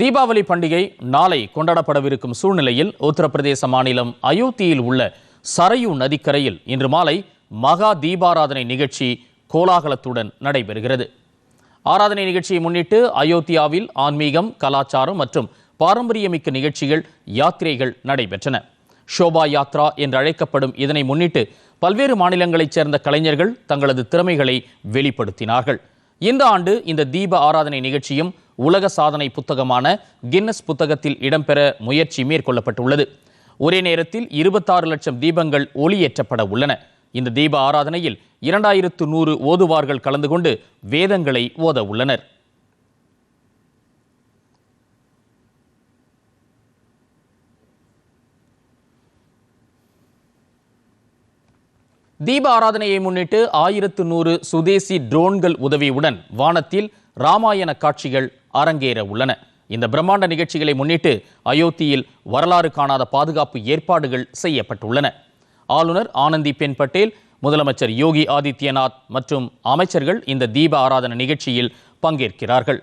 தீபாவளி பண்டிகை நாளை கொண்டாடப்படவிருக்கும் சூழ்நிலையில் உத்தரப்பிரதேச மாநிலம் அயோத்தியில் உள்ள சரையு நதிக்கரையில் இன்று மாலை மகா தீபாராதனை நிகழ்ச்சி கோலாகலத்துடன் நடைபெறுகிறது. ஆராதனை நிகழ்ச்சியை முன்னிட்டு அயோத்தியாவில் ஆன்மீகம் கலாச்சாரம் மற்றும் பாரம்பரியமிக்க நிகழ்ச்சிகள் யாத்திரைகள் நடைபெற்றன. ஷோபா யாத்ரா என்று அழைக்கப்படும் இதனை முன்னிட்டு பல்வேறு மாநிலங்களைச் சேர்ந்த கலைஞர்கள் தங்களது திறமைகளை வெளிப்படுத்தினார்கள். இந்த ஆண்டு இந்த தீப ஆராதனை நிகழ்ச்சியும் உலக சாதனை புத்தகமான கின்னஸ் புத்தகத்தில் இடம்பெற முயற்சி மேற்கொள்ளப்பட்டுள்ளது. ஒரே நேரத்தில் இருபத்தாறு லட்சம் தீபங்கள் ஒளியேற்றப்பட உள்ளன. இந்த தீப ஆராதனையில் இரண்டாயிரத்து நூறு ஓதுவார்கள் கலந்து கொண்டு வேதங்களை ஓத உள்ளனர். தீப ஆராதனையை முன்னிட்டு ஆயிரத்து நூறு சுதேசி ட்ரோன்கள் உதவியுடன் வானத்தில் ராமாயண காட்சிகள் அரங்கேற உள்ளன. இந்த பிரம்மாண்ட நிகழ்ச்சிகளை முன்னிட்டு அயோத்தியில் வரலாறு காணாத பாதுகாப்பு ஏற்பாடுகள் செய்யப்பட்டுள்ளன. ஆளுநர் ஆனந்தி பென் பட்டேல் முதலமைச்சர் யோகி ஆதித்யநாத் மற்றும் அமைச்சர்கள் இந்த தீப ஆராதனை நிகழ்ச்சியில் பங்கேற்கிறார்கள்.